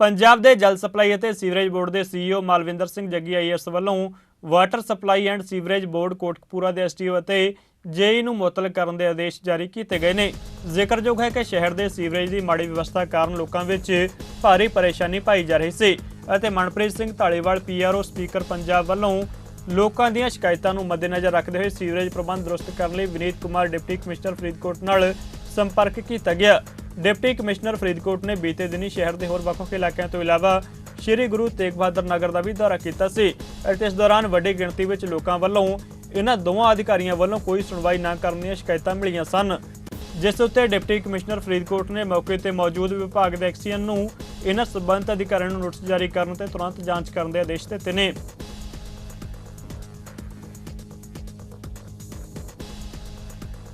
ਪੰਜਾਬ ਦੇ ਜਲ ਸਪਲਾਈ ਅਤੇ ਸੀਵਰੇਜ ਬੋਰਡ ਦੇ ਸੀਈਓ ਮਾਲਵਿੰਦਰ ਸਿੰਘ ਜੱਗੀ ਆਈਐਸ ਵੱਲੋਂ water supply and sewerage board Kotkapura ਦੇ ਐਸਟੀਓ ਅਤੇ ਜੇਈ ਨੂੰ ਮੁਅੱਤਲ ਕਰਨ ਦੇ ਆਦੇਸ਼ ਜਾਰੀ ਕੀਤੇ ਗਏ ਨੇ। ਜ਼ਿਕਰਯੋਗ ਹੈ ਕਿ ਸ਼ਹਿਰ ਦੇ ਸੀਵਰੇਜ ਦੀ ਮਾੜੀ ਵਿਵਸਥਾ ਕਾਰਨ ਲੋਕਾਂ ਵਿੱਚ ਭਾਰੀ ਪਰੇਸ਼ਾਨੀ ਪਾਈ ਜਾ ਰਹੀ ਸੀ ਅਤੇ ਮਨਪ੍ਰੀਤ ਸਿੰਘ ਢਾਲੀਵਾਲ ਪੀਆਰਓ ਸਪੀਕਰ ਪੰਜਾਬ ਵੱਲੋਂ ਲੋਕਾਂ ਦੀਆਂ ਸ਼ਿਕਾਇਤਾਂ ਨੂੰ ਮੱਦੇਨਜ਼ਰ ਰੱਖਦੇ ਹੋਏ ਸੀਵਰੇਜ ਪ੍ਰਬੰਧ ਦਰੁਸਤ ਕਰਨ ਲਈ ਵਿਨੀਤ ਕੁਮਾਰ, ਡਿਪਟੀ ਕਮਿਸ਼ਨਰ ਫਰੀਦਕੋਟ ਨਾਲ ਸੰਪਰਕ ਕੀਤਾ ਗਿਆ। ਡਿਪਟੀ ਕਮਿਸ਼ਨਰ ਫਰੀਦਕੋਟ ਨੇ ਬੀਤੇ ਦਿਨੀ ਸ਼ਹਿਰ ਦੇ ਹੋਰ ਵੱਖ-ਵੱਖ ਇਲਾਕਿਆਂ ਤੋਂ ਇਲਾਵਾ ਸ਼੍ਰੀ ਗੁਰੂ ਤੇਗ ਬਹਾਦਰ ਨਗਰ ਦਾ ਵੀ ਦੌਰਾ ਕੀਤਾ ਸੀ ਅਤੇ ਇਸ ਦੌਰਾਨ ਵੱਡੀ ਗਿਣਤੀ ਵਿੱਚ ਲੋਕਾਂ ਵੱਲੋਂ ਇਹਨਾਂ ਦੋਵਾਂ ਅਧਿਕਾਰੀਆਂ ਵੱਲੋਂ ਕੋਈ ਸੁਣਵਾਈ ਨਾ ਕਰਨ ਦੀਆਂ ਸ਼ਿਕਾਇਤਾਂ ਮਿਲੀਆਂ ਸਨ, ਜਿਸ ਉੱਤੇ ਡਿਪਟੀ ਕਮਿਸ਼ਨਰ ਫਰੀਦਕੋਟ ਨੇ ਮੌਕੇ ਤੇ ਮੌਜੂਦ ਵਿਭਾਗ ਦੇ ਐਕਸੀਅਨ ਨੂੰ ਇਹਨਾਂ ਸਬੰਧਤ ਅਧਿਕਾਰੀਆਂ ਨੂੰ ਨੋਟਿਸ ਜਾਰੀ ਕਰਨ ਤੇ ਤੁਰੰਤ ਜਾਂਚ ਕਰਨ ਦੇ ਆਦੇਸ਼ ਦਿੱਤੇ ਨੇ।